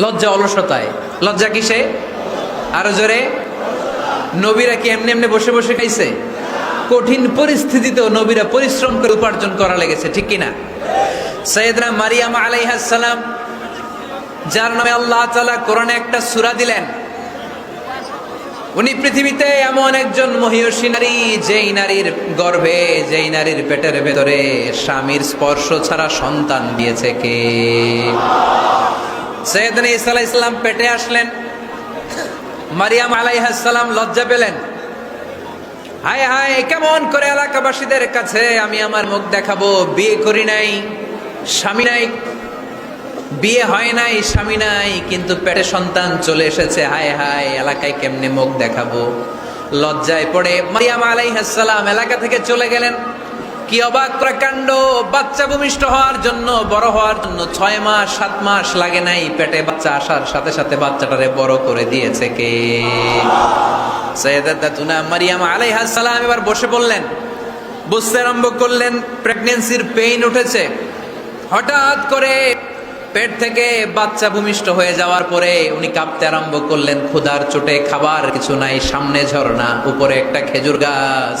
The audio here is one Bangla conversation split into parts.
লজ্জা অলসতায়। লজ্জা কিসে? আরও জোরে। নবীরা কি এমনি এমনি বসে বসে খাইছে? কঠিন পরিস্থিতিতেও নবীরা পরিশ্রম করে উপার্জন করা লেগেছে, ঠিক কিনা? সৈয়দনা মারিয়াম আলাইহাস সালাম, যার নামে আল্লাহ তাআলা কোরআনে একটা সুরা দিলেন। উনি পৃথিবীতে এমন একজন মহিষী নারী, যেই নারীর গর্ভে, যেই নারীর পেটের ভেতরে স্বামীর স্পর্শ ছাড়া সন্তান দিয়েছে কে? সৈয়দনা ঈসা আলাইহিস সালাম পেটে আসলেন। মারিয়াম আলাইহাস সালাম লজ্জা পেলেন। হায় হায়, কেমন করে এলাকাবাসীদের কাছে আমি আমার মুখ দেখাবো? বিয়ে করি নাই, স্বামী নাই, বিয়ে হয় নাই, স্বামী নাই, কিন্তু পেটে সন্তান চলে এসেছে। হায় হায়, এলাকায় কেমনে মুখ দেখাবো? লজ্জায় পড়ে মারিয়াম আলাইহাসসালাম এলাকা থেকে চলে গেলেন। কি অবাক প্রকাণ্ড? বাচ্চা ভূমিষ্ঠ হওয়ার জন্য, বড় হওয়ার জন্য ছয় মাস, সাত মাস লাগে নাই। পেটে বাচ্চা আসার সাথে সাথে বাচ্চাটারে বড় করে দিয়েছে কে? সৈয়দাতুনা মারিয়াম আলাইহাসসালাম এবার বসে পড়লেন। বুঝতে আরম্ভ করলেন, প্রেগনেন্সির পেইন উঠেছে। হঠাৎ করে পেট থেকে বাচ্চা ভূমিষ্ঠ হয়ে যাওয়ার পরে উনি কাঁপতে আরম্ভ করলেন, ক্ষুধার চোটে খাবার কিছু নাই, সামনে ঝর্ণা, উপরে একটা খেজুর গাছ।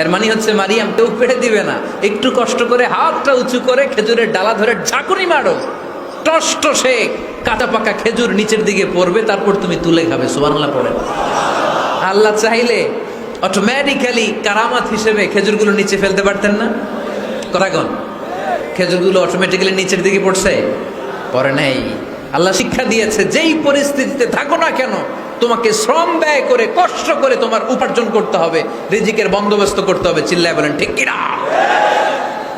এর মানে হচ্ছে মারিয়াম কেউ পেড়ে দিবে না। একটু কষ্ট করে হাতটা উঁচু করে খেজুরের ডালা ধরে ঝাঁকুনি মারো। টস টসে কাটা পাকা খেজুর নিচের দিকে পড়বে, তারপর তুমি তুলে খাবে, সুবহানাল্লাহ পড়ে আল্লাহ চাইলে অটোমেটিক্যালি কারামাত হিসেবে খেজুরগুলো নিচে ফেলতে পারতেন না। করাগন খেজুরগুলো অটোমেটিক্যালি নিচের দিকে পড়ছে? পরে নেই। আল্লাহ শিক্ষা দিয়েছে, যেই পরিস্থিতিতে থাকো না কেন তোমাকে শ্রম ব্যয় করে, কষ্ট করে তোমার উপার্জন করতে হবে, রিজিকের বন্দোবস্ত করতে হবে, চিল্লায় বলেন, ঠিক কিনা?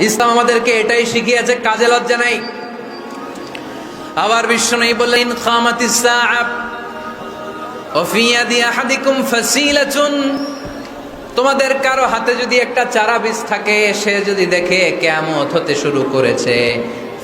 ইসলাম আমাদেরকে এটাই শিখিয়েছে, কাজে লজ্জা নাই। আবার বিশ্ব নেই বললেন ফাসিলাতুন তোমাদের কারও হাতে যদি একটা চারা বীজ থাকে, সে যদি দেখে কেয়ামত হতে শুরু করেছে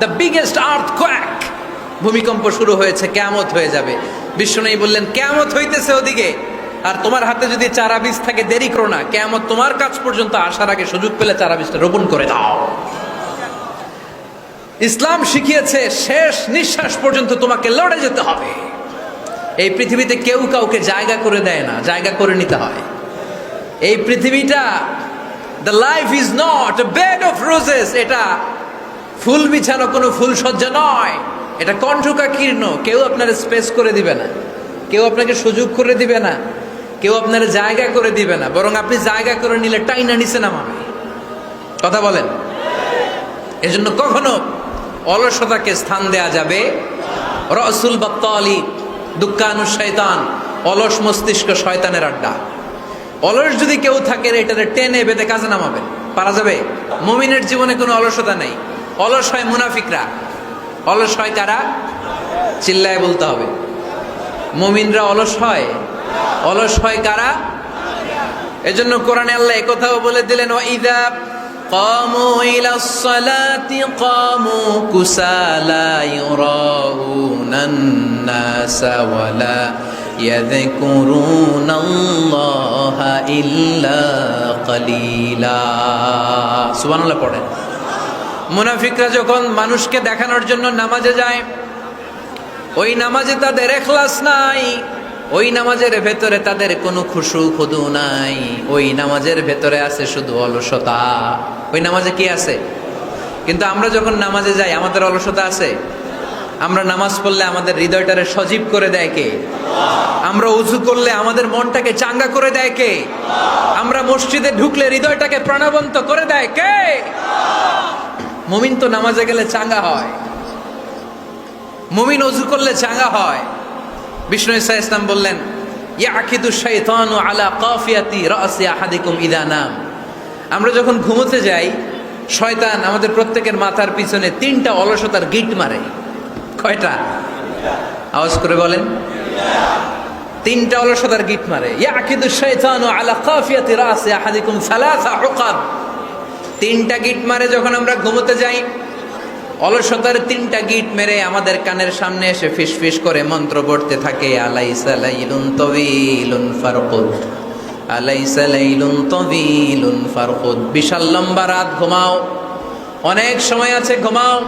দ্য বিগেস্ট আর্থ ভূমিকম্প শুরু হয়েছে, কেয়ামত হয়ে যাবে। বিশ্বনবী বললেন, কেয়ামত হইতেছে ওদিকে। আর তোমার হাতে যদি চারা বীজ থাকে, দেরি করো না। কেয়ামত তোমার কাছ পর্যন্ত আসার আগে সুযোগ পেলে চারা বীজটা রোপণ করে দাও। ইসলাম শিখিয়েছে, শেষ নিঃশ্বাস পর্যন্ত তোমাকে লড়ে যেতে হবে। এই পৃথিবীতে কেউ কাউকে জায়গা করে দেয় না, জায়গা করে নিতে হয়। এই পৃথিবীটা the life is not bed of roses এটা ফুল বিছানো কোনো ফুল সজ্জা নয়। এটা কণ্ঠকাকীর্ণ কেউ আপনার স্পেস করে দিবে না। কেউ আপনাকে সুযোগ করে দিবে না। কেউ আপনার জায়গা করে দিবে না। বরং আপনি জায়গা করে নিলে টাইনা নিচে নামাবে। কথা বলেন? এজন্য কখনো অলসতাকে স্থান দেয়া যাবে। রসুল বাত্তালি দুঃখানু শয়তান, অলস মস্তিষ্ক শয়তানের আড্ডা। অলস যদি কেউ থাকে এটাতে টেনে বেঁধে কাজে নামাবে। পারা যাবে? মমিনের জীবনে কোনো অলসতা নেই। অলস হয় মুনাফিকরা। অলস হয় কারা? চিল্লায় বলতে হবে। মমিনরা অলস হয়। অলস হয় কারা? এজন্য কোরআনে আল্লাহ একথাও বলে দিলেন ইদা কামু ইলা সালাতি কম কুসালা ইউরাউনান ওয়ালা يذكرون الله إلا قليلا سبحان الله পড়েন মুনাফিকরা যখন মানুষকে দেখানোর জন্য নামাজে যায় ওই নামাজে তাদের এখলাস নাই ওই নামাজের ভেতরে তাদের কোনো খুশু খুদু নাই ওই নামাজের ভেতরে আছে শুধু অলসতা ওই নামাজে কি আছে কিন্তু আমরা যখন নামাজে যাই আমাদের অলসতা আছে আমরা নামাজ পড়লে আমাদের হৃদয়টারে সজীব করে দেয় কে? আমরা উজু করলে আমাদের মনটাকে চাঙ্গা করে দেয় কে? আমরা মসজিদে ঢুকলে হৃদয়টাকে প্রাণবন্ত করে দেয় কে? মুমিন তো নামাজে গেলে চাঙ্গা হয়। মুমিন অজু করলে চাঙ্গা হয়। বিষ্ণু ইসা ইসলাম বললেন আলা ইদা নাম। আমরা যখন ঘুমোতে যাই, শয়তান আমাদের প্রত্যেকের মাথার পিছনে তিনটা অলসতার গিট মারে। কয়টা? আওয়াজ করে বলেন। তিনটা অলসতার গিট মারে। আলা তিনটা গিট মারে যখন আমরা ঘুমোতে যাই, অলসতার তিনটা গিট মেরে আমাদের কানের সামনে এসে ফিস ফিস করে মন্ত্র পড়তে থাকে, আলাইসা লাইলুন তবিলুন ফারকুদ। আলাইসা লাইলুন তবিলুন ফারকুদ। বিশাল লম্বা রাত, ঘুমাও। অনেক সময় আছে, ঘুমাও।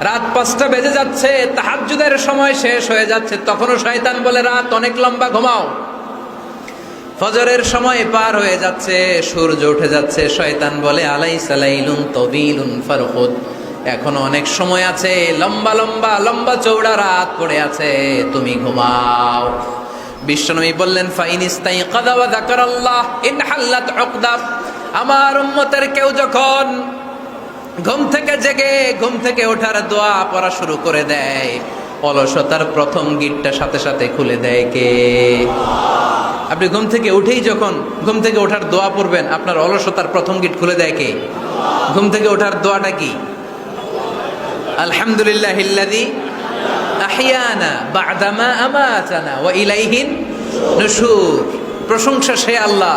রাত পাঁচটা বেজে যাচ্ছে, তাহাজ্জুদের সময় শেষ হয়ে যাচ্ছে। তখনও শয়তান বলে, রাত অনেক লম্বা, ঘুমাও। ফজরের সময় পার হয়ে যাচ্ছে, সূর্য উঠে যাচ্ছে। শয়তান বলে আলাই সালাইলুন তবিলুন ফারহুদ এখনও অনেক সময় আছে, লম্বা লম্বা লম্বা চৌড়া রাত পড়ে আছে, তুমি ঘুমাও। বিশ্বনবী বললেন, ফাইন ইস্তাই কাদা ওয়া যাকারাল্লাহ, ইন হাল্লাত উকদা। আমার উম্মতের কেউ যখন ঘুম থেকে জেগে, ঘুম থেকে ওঠার দোয়া পড়া শুরু করে দেয়। অলসতার প্রথম গিটটা সাথে সাথে খুলে দেয় কে? আপনি ঘুম থেকে উঠেই যখন ঘুম থেকে ওঠার দোয়া পড়বেন, আপনার অলসতার প্রথম গিট খুলে দেয় কে? ঘুম থেকে ওঠার দোয়াটা কি? আলহামদুলিল্লাহ ইল্লাযী আহইয়ানা বা'দামা আমাতানা ওয়া ইলাইহিন নুশুর। প্রশংসা সে আল্লাহ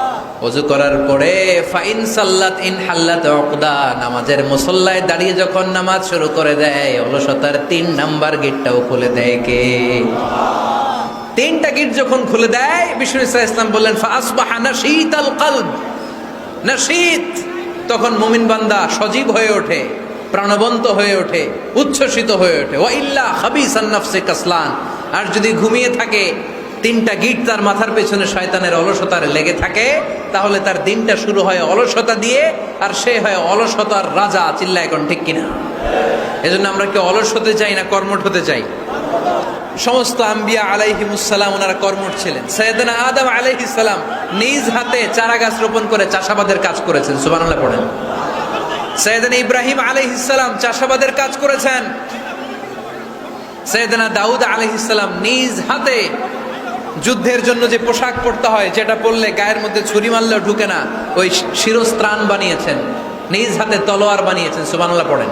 অজু করার পরে ফাইন সাল্লাত ইন হাল্লাত উকদা, নামাজের মুসল্লায় দাঁড়িয়ে যখন নামাজ শুরু করে দেয়, অলসতার তিন নাম্বার গেটটাও খুলে দেয় কে? তিনটা গেট যখন খুলে দেয়, বিষ্ণু ইসা ইসলাম বললেন ফাসবাহা নাশীত আল কলব। নাশীত, তখন মুমিন বান্দা সজীব হয়ে ওঠে, প্রাণবন্ত হয়ে ওঠে, উচ্ছ্বসিত হয়ে ওঠে। ও ইল্লা হাবিস আন্নাফসে কাসলান। আর যদি ঘুমিয়ে থাকে তিনটা গিট তার মাথার পেছনে শয়তানের অলসতার লেগে থাকে, তাহলে তার দিনটা শুরু হয় অলসতা দিয়ে, আর সে হয় অলসতার রাজা চিল্লা এখন ঠিক কিনা? এজন্য আমরা কি অলস হতে চাই না, কর্মঠ হতে চাই। সমস্ত আম্বিয়া আলাইহিমুসালাম ওনারা কর্মঠ ছিলেন। সৈয়দনা আদম আলাইহিসালাম নিজ হাতে চারা গাছ রোপণ করে চাষাবাদের কাজ করেছেন, সুবহানাল্লাহ পড়েন। সৈয়দনা ইব্রাহিম আলাইহিসালাম চাষাবাদের কাজ করেছেন। সৈয়দনা দাউদ আলাইহিসালাম নিজ হাতে যুদ্ধের জন্য যে পোশাক পরতে হয়, যেটা পরলে গায়ের মধ্যে ছুরি মারলেও ঢুকে না, ওই শিরস্ত্রাণ বানিয়েছেন। নিজ হাতে তলোয়ার বানিয়েছেন, সুবহানাল্লাহ পড়েন।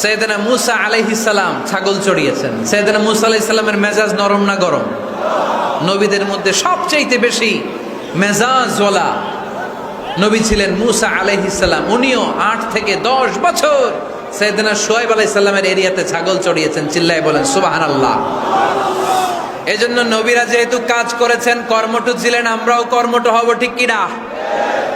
সৈয়দনা মুসা আলাইহিসালাম ছাগল চড়িয়েছেন। সৈয়দনা মুসা আলাইহিসাল্লামের মেজাজ নরম না গরম? নবীদের মধ্যে সবচাইতে বেশি মেজাজওয়ালা নবী ছিলেন মুসা আলাইহিসাল্লাম উনিও আট থেকে দশ বছর সৈয়দনা সোয়েব আলাইসাল্লামের এরিয়াতে ছাগল চড়িয়েছেন, চিল্লায় বলেন সুবাহান আল্লাহ এজন্য নবীরা যেহেতু কাজ করেছেন, কর্মঠ ছিলেন, আমরাও কর্মঠ হব, ঠিক কিনা?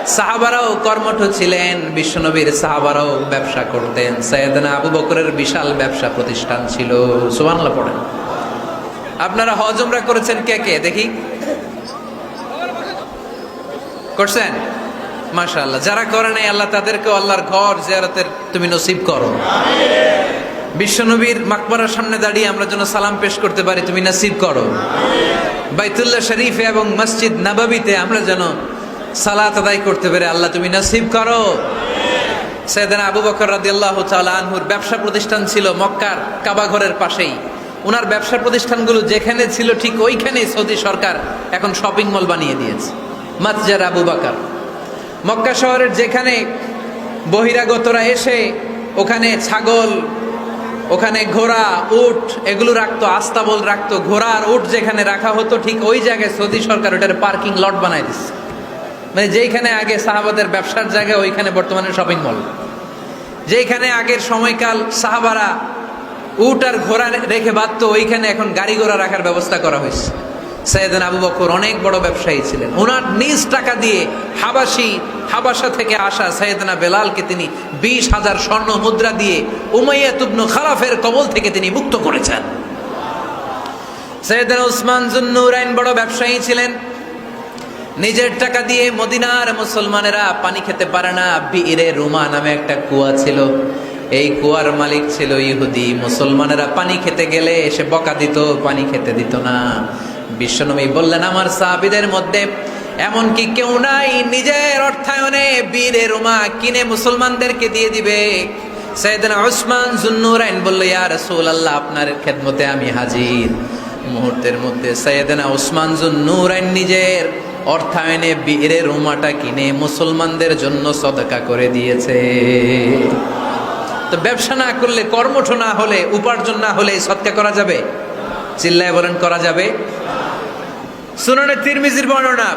সাহাবারাও কর্মঠ ছিলেন, বিশ্বনবীর সাহাবারাও ব্যবসা করতেন। সৈয়দনা আবু বকরের বিশাল ব্যবসা প্রতিষ্ঠান ছিল। সুবহানাল্লাহ পড়েন। আপনারা হজমরা করেছেন কে কে? দেখি। করছেন? মাশাআল্লাহ। যারা করে নাই, আল্লাহ তাদেরকে আল্লাহর ঘর জিয়ারতের তুমি নসিব করো। বিশ্বনবীর মাকবরার সামনে দাঁড়িয়ে আমরা যেন সালাম পেশ করতে পারি, তুমি নাসিব করো। বাইতুল্লাহ শরীফে এবং মসজিদ নাবাবিতে আমরা যেন সালাত আদায় করতে পারি আল্লাহ তুমি নাসিব করো। সৈয়দানা আবু বকর রাদিয়াল্লাহু তাআলা আনহুর ব্যবসা প্রতিষ্ঠান ছিল মক্কার কাবা ঘরের পাশেই। ওনার ব্যবসা প্রতিষ্ঠানগুলো যেখানে ছিল ঠিক ওইখানেই সৌদি সরকার এখন শপিং মল বানিয়ে দিয়েছে, মাতজার আবু বাকার। মক্কা শহরের যেখানে বহিরাগতরা এসে ওখানে ছাগল ওখানে ঘোড়া, উট, এগুলো রাখতো, আস্তাবল রাখতো। ঘোড়া আর উট যেখানে রাখা হতো, ঠিক ওই জায়গায় সৌদি সরকার ওটার পার্কিং লট বানাই দিচ্ছে। মানে যেইখানে আগে সাহাবাদের ব্যবসার জায়গা, ওইখানে বর্তমানে শপিং মল যেইখানে আগের সময়কাল সাহাবারা উট আর ঘোড়া রেখে বাঁধতো, ওইখানে এখন গাড়ি ঘোড়া রাখার ব্যবস্থা করা হয়েছে। সৈয়দিন আবু বকর অনেক বড় ব্যবসায়ী ছিলেন। ওনার নিজ টাকা দিয়ে হাবাসি হাবাসা থেকে আসা সৈয়দনা বেলালকে তিনি বিশ হাজার স্বর্ণ মুদ্রা দিয়ে উমাইয়া তুবনু খালাফের কবল থেকে তিনি মুক্ত করেছেন। সৈয়দনা উসমান জুন্নুরাইন বড় ব্যবসায়ী ছিলেন। নিজের টাকা দিয়ে মদিনার মুসলমানেরা পানি খেতে পারে না। বীরে রুমা নামে একটা কুয়া ছিল। এই কুয়ার মালিক ছিল ইহুদি। মুসলমানেরা পানি খেতে গেলে এসে বকা দিত, পানি খেতে দিত না। বিশ্বনবী বললেন, আমার সাহাবিদের মধ্যে এমন কি কেউ নাই নিজের অর্থায়নে বীরে রুমা কিনে মুসলমানদেরকে দিয়ে দিবে। সৈয়দনা উসমান জুন্নুরাইন বলল, ইয়া রাসূলুল্লাহ, আপনার খেদমতে আমি হাজির। মুহূর্তের মধ্যে সৈয়দনা উসমান জুন্নুরাইন নিজের অর্থায়নে বীরে রুমাটা কিনে মুসলমানদের জন্য সদকা করে দিয়েছে। তো ব্যবসা না করলে, কর্মঠ না হলে, উপার্জন না হলে সৎকা করা যাবে? চিল্লায় বলেন, করা যাবে? সুনানে তিরমিজির বর্ণনা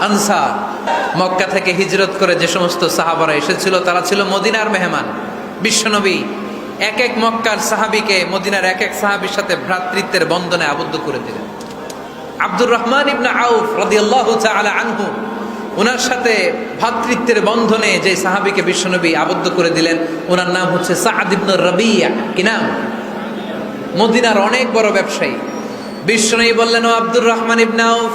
আনসার। মক্কা থেকে হিজরত করে যে সমস্ত সাহাবারা এসেছিল, তারা ছিল মদিনার মেহমান। বিশ্বনবী এক এক মক্কার সাহাবিকে মদিনার এক এক সাহাবির সাথে ভ্রাতৃত্বের বন্ধনে আবদ্ধ করে দিলেন। আব্দুর রহমান ইবনা আউফ রাদিয়াল্লাহু তাআলা আনহু ওনার সাথে ভ্রাতৃত্বের বন্ধনে যে সাহাবিকে বিশ্বনবী আবদ্ধ করে দিলেন ওনার নাম হচ্ছে সাআদ ইবনে রাবিয়া, কি নাম? মদিনার অনেক বড় ব্যবসায়ী। বিশ্বনবী বললেন, ও আব্দুর রহমান ইবনে আউফ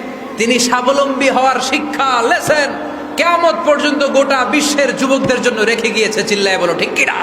তিনি স্বাবলম্বী হওয়ার শিক্ষা, লেসেন কেমত পর্যন্ত গোটা বিশ্বের যুবকদের জন্য রেখে গিয়েছে, চিল্লায় বলো, ঠিক কিনা?